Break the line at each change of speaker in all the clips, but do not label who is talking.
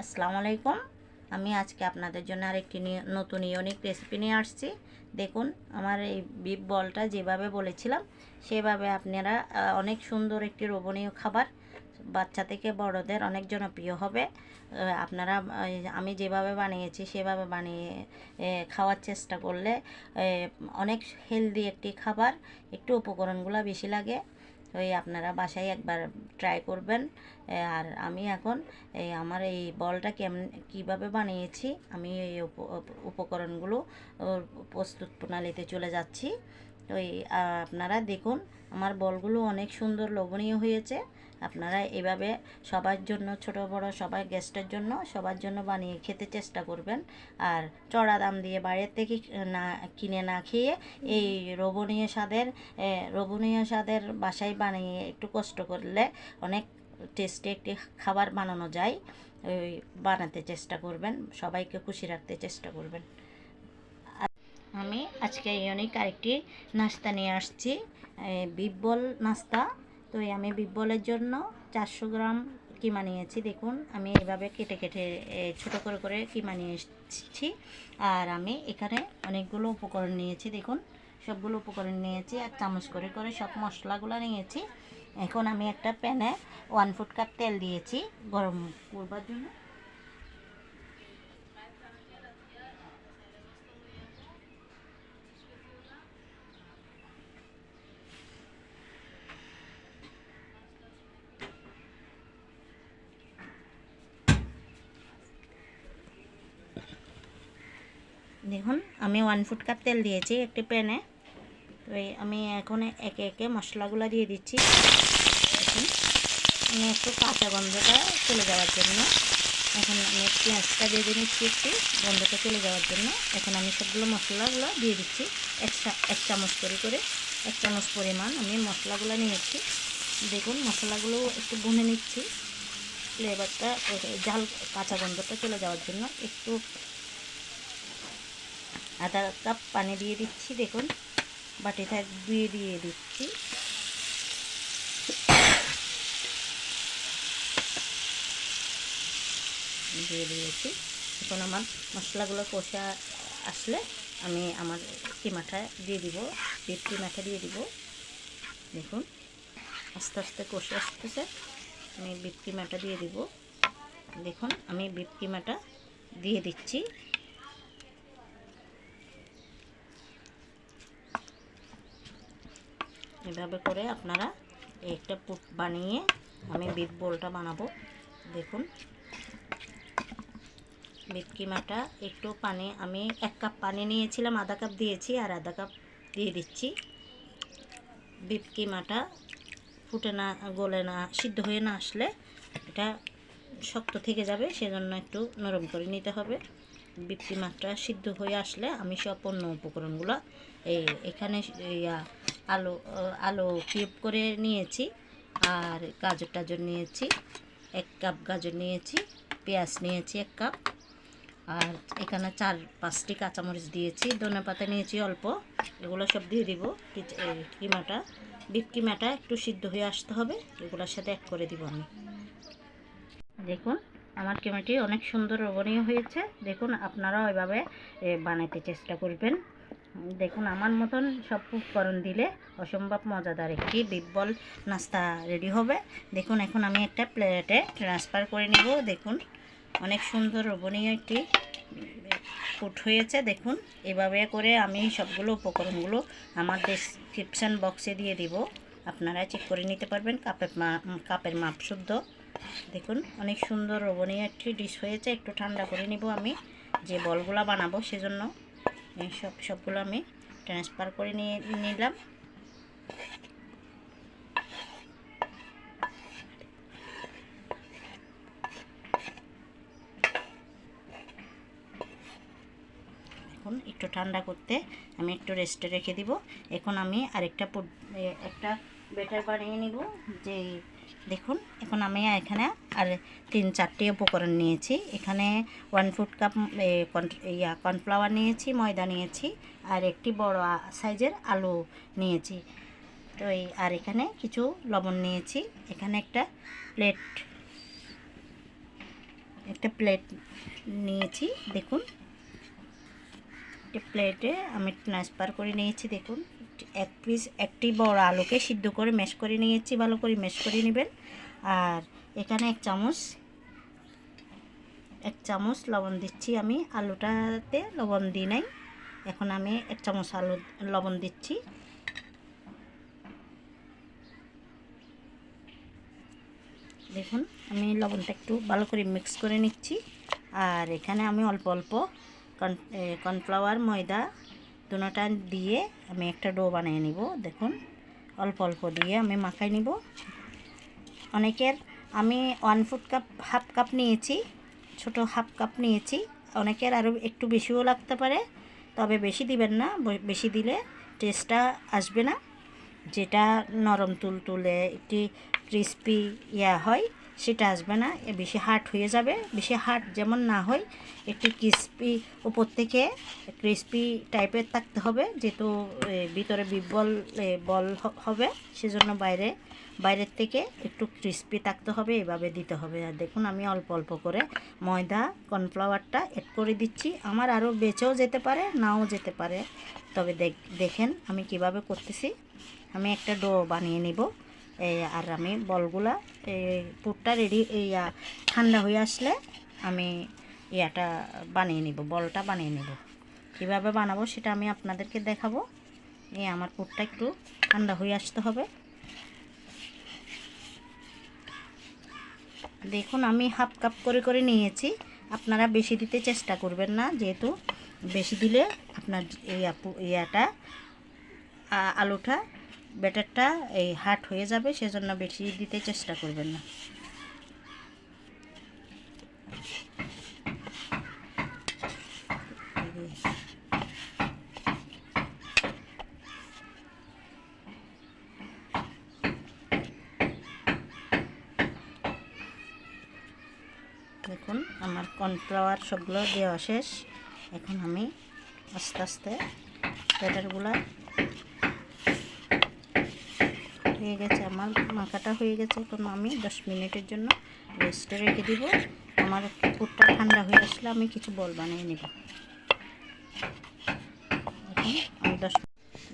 আসসালামু আলাইকুম। আমি আজকে আপনাদের জন্য আরেকটি নতুন ইউনিক রেসিপি নিয়ে আসছি। দেখুন, আমার এই বিপ বলটা যেভাবে বলেছিলাম, সেভাবে আপনারা অনেক সুন্দর একটি লোভনীয় খাবার বাচ্চা থেকে বড়দের অনেক জনপ্রিয় হবে। আপনারা আমি যেভাবে বানিয়েছি, সেভাবে বানিয়ে খাওয়ার চেষ্টা করলে অনেক হেলদি একটি খাবার, একটু উপকরণগুলো বেশি লাগে। ওই আপনারা বাসায় একবার ট্রাই করবেন। আর আমি এখন এই আমার এই বলটা কেমন, কীভাবে বানিয়েছি, আমি এই উপ- উপ- উপকরণগুলো প্রস্তুত প্রণালীতে চলে যাচ্ছি। এই আপনারা দেখুন, আমার বলগুলো অনেক সুন্দর লোভনীয় হয়েছে। আপনারা এভাবে সবার জন্য, ছোট, বড়, সবাই গেস্টের জন্য সবার জন্য বানিয়ে খেতে চেষ্টা করবেন। আর চড়া দাম দিয়ে বাইরের থেকে না, কিনে না খেয়ে এই রোবনীয় স্বাদের রোবনীয় স্বাদের বাসায় বানিয়ে একটু কষ্ট করলে অনেক টেস্টি একটি খাবার বানানো যায়। ওই বানাতে চেষ্টা করবেন, সবাইকে খুশি রাখতে চেষ্টা করবেন। আমি আজকে ইউনিক আরেকটি নাস্তা নিয়ে আসছি বিব্বল নাস্তা। তো আমি বিব্বলের জন্য চারশো গ্রাম কিমা নিয়েছি। দেখুন, আমি এইভাবে কেটে কেটে ছোট করে করে কিমা নিয়ে এসেছি আর আমি এখানে অনেকগুলো উপকরণ নিয়েছি। দেখুন, সবগুলো উপকরণ নিয়েছি। আর চামচ করে করে সব মশলাগুলো নিয়েছি। এখন আমি একটা প্যানে ওয়ান ফুট কাপ তেল দিয়েছি গরম করবার জন্য দেখুন আমি ওয়ান ফুট কাপ তেল দিয়েছি একটি প্যানে তো আমি এখন একে একে মশলাগুলো দিয়ে দিচ্ছি। আমি একটু কাঁচা গন্ধটা চলে যাওয়ার জন্য। এখন আমি পেঁয়াজটা দিয়ে নিচ্ছি একটু গন্ধটা চলে যাওয়ার জন্য। এখন আমি সবগুলো মশলাগুলো দিয়ে দিচ্ছি এক চামচ করে করে। এক চামচ পরিমাণ আমি মশলাগুলো নিয়েছি দেখুন মশলাগুলো একটু ভুনে নিচ্ছি। ফ্লেভারটা জাল কাঁচা গন্ধটা চলে যাওয়ার জন্য। একটু আধা কাপ পানি দিয়ে দিচ্ছি, দেখুন। বাটিটা দিয়ে দিয়ে দিচ্ছি। দিয়ে দিয়েছি। এখন আমার মশলাগুলো কষা আসলে আমি আমার কিমাটা দিয়ে দিব বিপ কিমাটা দিয়ে দিব। দেখুন, আস্তে আস্তে কষে আসতেছে। আমি বিপ কিমাটা দিয়ে দিব। দেখুন, আমি বিপ কিমাটা দিয়ে দিচ্ছি। এভাবে করে আপনারা একটা পুট বানিয়ে আমি বিট বোলটা বানাবো। দেখুন। বিট কিমাটা একটু পানি, আমি এক কাপ পানি নিয়েছিলাম, আধা কাপ দিয়েছি আর আধা কাপ দিয়ে দিচ্ছি। বিট কিমাটা ফুটে না, গলে না, সিদ্ধ হয়ে না আসলে এটা শক্ত থেকে যাবে, সেজন্য একটু নরম করে নিতে হবে। বিপি মাছটা সিদ্ধ হয়ে আসলে আমি সব অন্য উপকরণগুলো এই এখানে ইয়া আলু আলু কিউব করে নিয়েছি আর গাজর টাজর নিয়েছি, এক কাপ গাজর নিয়েছি, পেঁয়াজ নিয়েছি এক কাপ আর এখানে চার, পাঁচটি কাঁচামরিচ দিয়েছি, ধনে পাতা নিয়েছি অল্প, এগুলো সব দিয়ে দিব কিমাটা বিপ কিমাটা একটু সিদ্ধ হয়ে আসতে হবে, এগুলোর সাথে এক করে দিব আমি। দেখুন, আমার কিমাটি অনেক সুন্দর রবণীয় হয়েছে, দেখুন, আপনারাও এভাবে বানাতে চেষ্টা করবেন। দেখুন, আমার মতন সব উপকরণ দিলে অসম্ভব মজাদার একটি বিব্বল নাস্তা রেডি হবে। দেখুন, এখন আমি একটা প্লেটে ট্রান্সফার করে নিব। দেখুন, অনেক সুন্দর রবণীয় একটি ফুট হয়েছে। দেখুন, এভাবে করে আমি সবগুলো উপকরণগুলো আমার ডেসক্রিপশান বক্সে দিয়ে দিব। আপনারা চেক করে নিতে পারবেন, কাপের কাপের মাপ শুদ্ধ। দেখুন, অনেক সুন্দর রবণীয় একটি ডিশ হয়েছে। একটু ঠান্ডা করে নিব আমি, যে বলগুলো বানাবো সেজন্য। সব সবগুলো আমি ট্রান্সফার করে নিয়ে নিলাম। এখন একটু ঠান্ডা করতে আমি একটু রেস্টে রেখে দিব। এখন আমি আরেকটা একটা বেটার বানিয়ে নিব যে দেখুন, এখন আমি এখানে আর তিন চারটি উপকরণ নিয়েছি। এখানে ওয়ান ফুট কাপ ইয়া কর্নফ্লাওয়ার নিয়েছি, ময়দা নিয়েছি, আর একটি বড় সাইজের আলু নিয়েছি। তো এই, আর এখানে কিছু লবণ নিয়েছি। এখানে একটা প্লেট একটা প্লেট নিয়েছি, দেখুন। একটা প্লেটে আমি ট্রান্সফার করে নিয়েছি, দেখুন। এক পিস একটি বড় আলুকে সিদ্ধ করে ম্যাশ করে নিয়েছি, ভালো করে ম্যাশ করে নেবেন। আর এখানে এক চামচ এক চামচ লবণ দিচ্ছি আমি। আলুটাতে লবণ দিই নাই। এখন আমি এক চামচ আলু, লবণ দিচ্ছি। দেখুন, আমি লবণটা একটু ভালো করে মিক্স করে নিচ্ছি। আর এখানে আমি অল্প অল্প কর্নফ্লাওয়ার, ময়দা দুটা দিয়ে আমি একটা ডো বানিয়ে নিব। দেখুন, অল্প অল্প দিয়ে আমি মাখাই নিব। অনেকের, আমি one fourth cup half cup নিয়েছি, ছোট হাফ কাপ নিয়েছি। অনেকের আরও একটু বেশিও লাগতে পারে, তবে বেশি দিবেন না বেশি দিলে টেস্টটা আসবে না। যেটা নরম তুল তুলে একটি ক্রিস্পি ইয়া হয়, সেটা আসবে না বেশি হার্ড হয়ে যাবে। বেশি হার্ড যেমন না হয়, একটি ক্রিস্পি উপর থেকে ক্রিস্পি টাইপের থাকতে হবে, যেহেতু ভিতরে বিবল বল হবে, সেজন্য বাইরে বাইরের থেকে একটু ক্রিস্পি থাকতে হবে, এভাবে দিতে হবে। আর দেখুন, আমি অল্প অল্প করে ময়দা, কর্নফ্লাওয়ারটা অ্যাড করে দিচ্ছি। আমার আরও বেঁচেও যেতে পারে, নাও যেতে পারে। তবে দেখ, দেখেন আমি কীভাবে করতেছি। আমি একটা ডো বানিয়ে নিব। আর আমি বলগুলা এই পুরটা রেডি ইয়া, ঠান্ডা হয়ে আসলে আমি ইয়াটা বানিয়ে নিব, বলটা বানিয়ে নিব। কীভাবে বানাবো সেটা আমি আপনাদেরকে দেখাবো। এই আমার পুরটা একটু ঠান্ডা হয়ে আসতে হবে। দেখুন, আমি হাফ কাপ করে করে নিয়েছি। আপনারা বেশি দিতে চেষ্টা করবেন না, যেহেতু বেশি দিলে আপনার এই ইয়াটা আলুটা, ব্যাটারটা এই হাট হয়ে যাবে, সেজন্য বেশি দিতে চেষ্টা করবেন না। দেখুন, আমার কর্নফ্লাওয়ার সবগুলো দেওয়া শেষ। এখন আমি আস্তে আস্তে ব্যাটারগুলা হয়ে গেছে, আমার মাখাটা হয়ে গেছে। এখন আমি দশ মিনিটের জন্য রেস্টে রেখে দিব। আমার পুরটা ঠান্ডা হয়ে আসলে আমি কিছু বল বানিয়ে নেব। দেখুন আমি দশ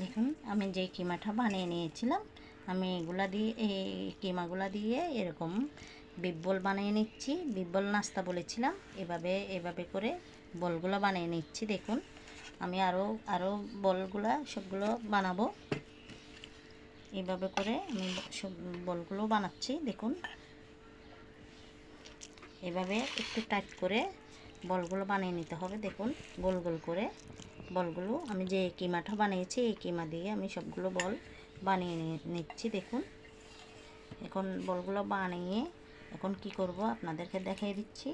দেখুন, আমি যে কিমাটা বানিয়ে নিয়েছিলাম, আমি এগুলা দিয়ে, এই কিমাগুলা দিয়ে এরকম বিব্বল বানিয়ে নিচ্ছি। বিব্বল নাস্তা বলেছিলাম। এভাবে এভাবে করে বলগুলো বানিয়ে নিচ্ছি, দেখুন। আমি আরও আরও বলগুলো, সবগুলো বানাবো। এভাবে করে আমি সব বলগুলো বানাচ্ছি, দেখুন। এভাবে একটু টাইট করে বলগুলো বানিয়ে নিতে হবে, দেখুন, গোল গোল করে। বলগুলো আমি যে কিমাটা বানিয়েছি, এই কিমা দিয়ে আমি সবগুলো বল বানিয়ে নিচ্ছি, দেখুন। এখন বলগুলো বানিয়ে এখন কি করব? আপনাদেরকে দেখিয়ে দিচ্ছি।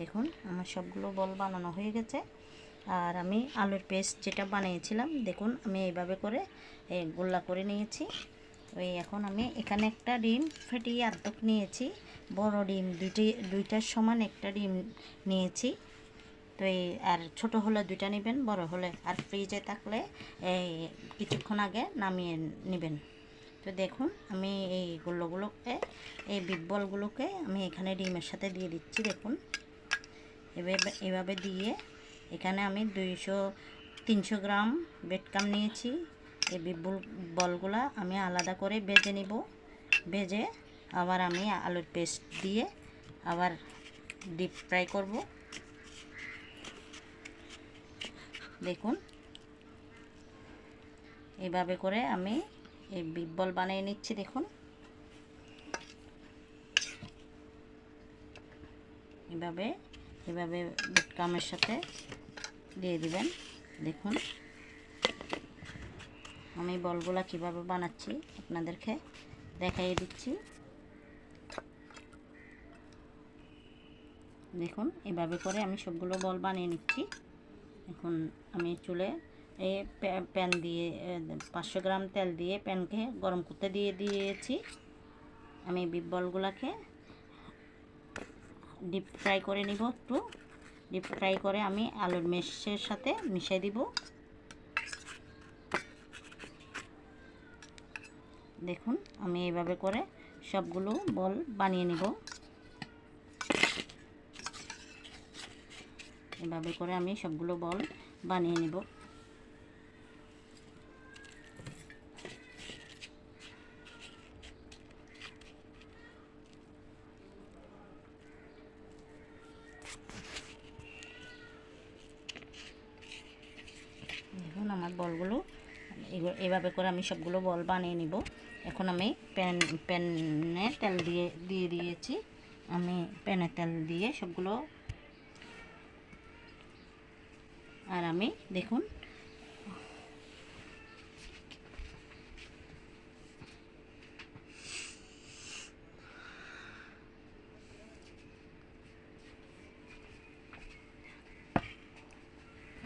দেখুন, আমার সবগুলো বল বানানো হয়ে গেছে। আর আমি আলুর পেস্ট যেটা বানিয়েছিলাম, দেখুন, আমি এইভাবে করে গোল্লা করে নিয়েছি। ওই এখন আমি এখানে একটা ডিম ফেটিয়ে আর্ধক নিয়েছি। বড় ডিম দুইটি, দুইটার সমান একটা ডিম নিয়েছি। তো এই, আর ছোট হলে দুইটা নেবেন, বড় হলে আর ফ্রিজে থাকলে এই কিছুক্ষণ আগে নামিয়ে নেবেন। তো দেখুন, আমি এই গুলোগুলোকে এই বিগ বলগুলোকে আমি এখানে ডিমের সাথে দিয়ে দিচ্ছি, দেখুন। এভাবে এভাবে দিয়ে এখানে আমি দুইশো, তিনশো গ্রাম বেডকাম নিয়েছি। এই বিবুল বলগুলা আমি আলাদা করে ভেজে নিব। ভেজে আবার আমি আলুর পেস্ট দিয়ে আবার ডিপ ফ্রাই করব। দেখুন। এভাবে করে আমি এই বিব্বল বানিয়ে নিচ্ছি, দেখুন। এভাবে এভাবে কামের সাথে দিয়ে দিবেন, দেখুন। আমি বলগুলা কীভাবে বানাচ্ছি আপনাদেরকে দেখাই দিচ্ছি। দেখুন, এভাবে করে আমি সবগুলো বল বানিয়ে নিচ্ছি। এখন আমি চুলে এ প্যা- প্যান দিয়ে পাঁচশো গ্রাম তেল দিয়ে প্যানকে গরম করতে দিয়ে দিয়েছি। আমি বিপ ডিপ ফ্রাই করে নিব একটু। ডিপ ফ্রাই করে আমি আলুর মেশের সাথে মিশিয়ে দিব। দেখুন, আমি এইভাবে করে সবগুলো বল বানিয়ে নেব। এভাবে করে আমি সবগুলো বল বানিয়ে নেব দেখুন আমার বলগুলো এগু- এভাবে করে আমি সবগুলো বল বানিয়ে নিব। এখন আমি প্যান প্যানে তেল দিয়ে দিয়ে দিয়েছি। আমি প্যানে তেল দিয়ে সবগুলো আর আমি দেখুন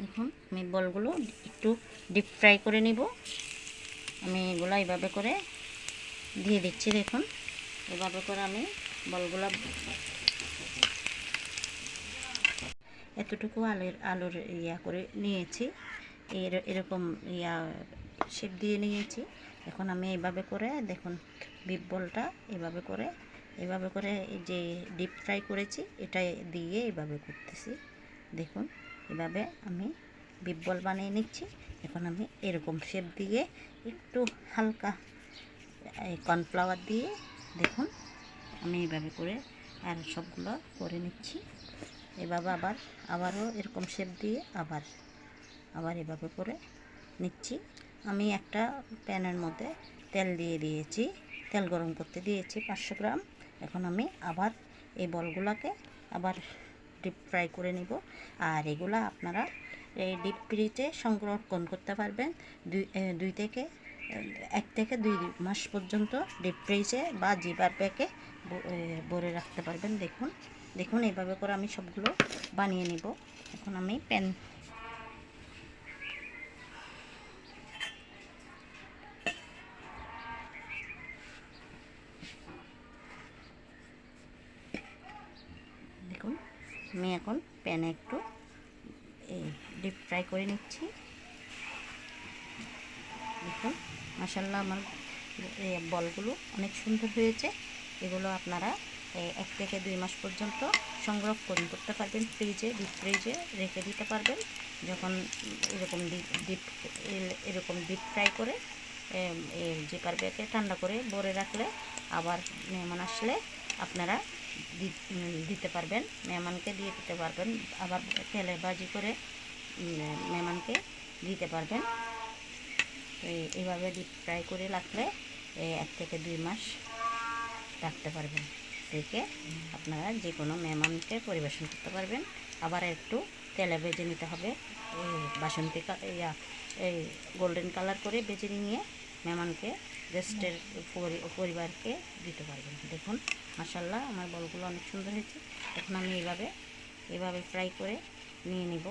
দেখুন আমি বলগুলো একটু ডিপ ফ্রাই করে নিব। আমি এগুলো এইভাবে করে দিয়ে দিচ্ছি দেখুন। এভাবে করে আমি বলগুলো এতটুকু আলুর আলুর ইয়া করে নিয়েছি। এর, এরকম ইয়া শেপ দিয়ে নিয়েছি। এখন আমি এইভাবে করে দেখুন বিপ বলটা এভাবে করে এভাবে করে যে ডিপ ফ্রাই করেছি, এটা দিয়ে এভাবে করতেছি। দেখুন, এভাবে আমি বিপ বল বানিয়ে নিচ্ছি। এখন আমি এরকম শেপ দিয়ে একটু হালকা কর্নফ্লাওয়ার দিয়ে দেখুন, আমি এইভাবে করে আর সবগুলো করে নিচ্ছি। এভাবে আবার, আবারও এরকম শেপ দিয়ে আবার আবার এভাবে করে নিচ্ছি। আমি একটা প্যানের মধ্যে তেল দিয়ে দিয়েছি, তেল গরম করতে দিয়েছি পাঁচশো গ্রাম। এখন আমি আবার এই বলগুলোকে আবার ডিপ ফ্রাই করে নিব। আর এগুলা আপনারা এই ডিপ ফ্রিজে সংরক্ষণ করতে পারবেন? দুই দুই থেকে, এক থেকে দুই মাস পর্যন্ত ডিপ ফ্রিজে বা জিবার প্যাকে ভরে রাখতে পারবেন। দেখুন দেখুন এইভাবে করে আমি সবগুলো বানিয়ে নিব। এখন আমি প্যান দেখুন, আমি এখন প্যানে একটু ডিপ ফ্রাই করে নিচ্ছি। দেখুন মাসাল্লাহ আমার বলগুলো অনেক সুন্দর হয়েছে। এগুলো আপনারা এক থেকে দুই মাস পর্যন্ত সংরক্ষণ করতে পারবেন ফ্রিজে ডিপ ফ্রিজে রেখে দিতে পারবেন। যখন এরকম ডিপ এরকম ডিপ ফ্রাই করে জিপার ব্যাগে ঠান্ডা করে ভরে রাখলে আবার মেহমান আসলে আপনারা দিতে পারবেন, মেহমানকে দিয়ে দিতে পারবেন। আবার তেলে ভাজি করে মেহমানকে দিতে পারবেন। তো এই- এইভাবে ডিপ ফ্রাই করে রাখলে এক থেকে দুই মাস রাখতে পারবেন। রেখে আপনারা যে কোনো মেহমানকে পরিবেশন করতে পারবেন। আবার একটু তেলে ভেজে নিতে হবে। এই বাসন্তী ইয়া, এই গোল্ডেন কালার করে ভেজে নিয়ে মেহমানকে গেস্টের পরি- পরিবারকে দিতে পারবেন। দেখুন মাসাল্লাহ আমার বলগুলো অনেক সুন্দর হয়েছে। এখন আমি এইভাবে এইভাবে ফ্রাই করে নিয়ে নিব।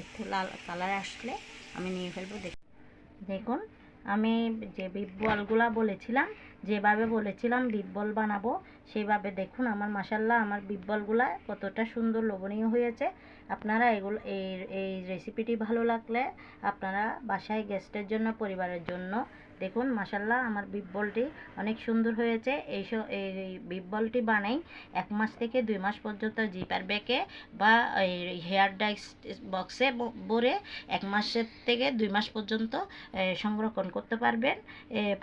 একটু লাল কালার আসলে আমি নিয়ে ফেলব দেখ। দেখুন, আমি যে বলগুলা বলেছিলাম, যেভাবে বলেছিলাম বল বানাবো সেইভাবে দেখুন আমার মাসাল্লাহ আমার বলগুলা কতটা সুন্দর লোভনীয় হয়েছে। আপনারা এগুলো, এই এই রেসিপিটি ভালো লাগলে আপনারা বাসায় গেস্টের জন্য, পরিবারের জন্য দেখুন মাসাল্লাহ আমার বিপ বলটি অনেক সুন্দর হয়েছে। এই বিপ বলটি বানাই এক মাস থেকে দুই মাস পর্যন্ত জিপার ব্যাগে বা এই হেয়ার ডাই বক্সে ভরে এক মাসের থেকে দুই মাস পর্যন্ত সংরক্ষণ করতে পারবেন।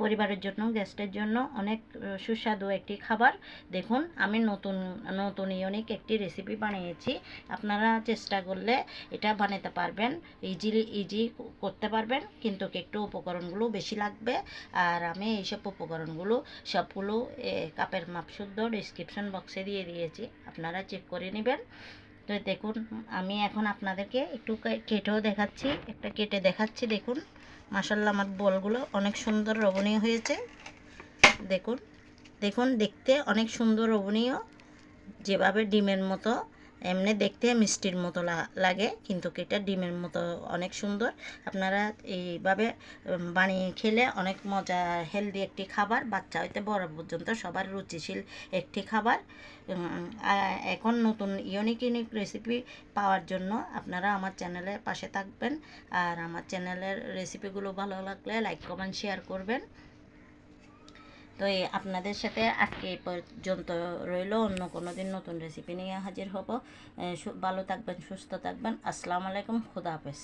পরিবারের জন্য গেস্টের জন্য অনেক সুস্বাদু একটি খাবার। দেখুন, আমি নতুন নতুন ইউনিক একটি রেসিপি বানিয়েছি। আপনারা চেষ্টা করলে এটা বানাতে পারবেন। ইজিলি ইজি করতে পারবেন। কিন্তু একটু উপকরণগুলো বেশি লাগবে। আর আমি এইসব উপকরণগুলো সবগুলো কাপের মাপ শুদ্ধ ডিসক্রিপশন বক্সে দিয়ে দিয়েছি। আপনারা চেক করে নেবেন। তো দেখুন, আমি এখন আপনাদেরকে একটু কেটেও দেখাচ্ছি, একটা কেটে দেখাচ্ছি। দেখুন মাসাল্লাহ আমার বলগুলো অনেক সুন্দর রবণীয় হয়েছে। দেখুন দেখুন, দেখতে অনেক সুন্দর রবণীয় যেভাবে ডিমের মতো। এমনি দেখতে মিষ্টির মতো লাগে, কিন্তু এটা ডিমের মতো অনেক সুন্দর। আপনারা এইভাবে বানিয়ে খেলে অনেক মজা হেলদি একটি খাবার। বাচ্চা হইতে বড় পর্যন্ত সবার রুচিশীল একটি খাবার। এখন নতুন ইউনিক ইউনিক রেসিপি পাওয়ার জন্য আপনারা আমার চ্যানেলের পাশে থাকবেন। আর আমার চ্যানেলের রেসিপিগুলো ভালো লাগলে লাইক কমেন্ট শেয়ার করবেন। তো আপনাদের সাথে আজকে এই পর্যন্ত রইল। অন্য কোনো দিন নতুন রেসিপি নিয়ে হাজির হব। ভালো থাকবেন, সুস্থ থাকবেন। আসসালামু আলাইকুম, খুদা হাফেজ।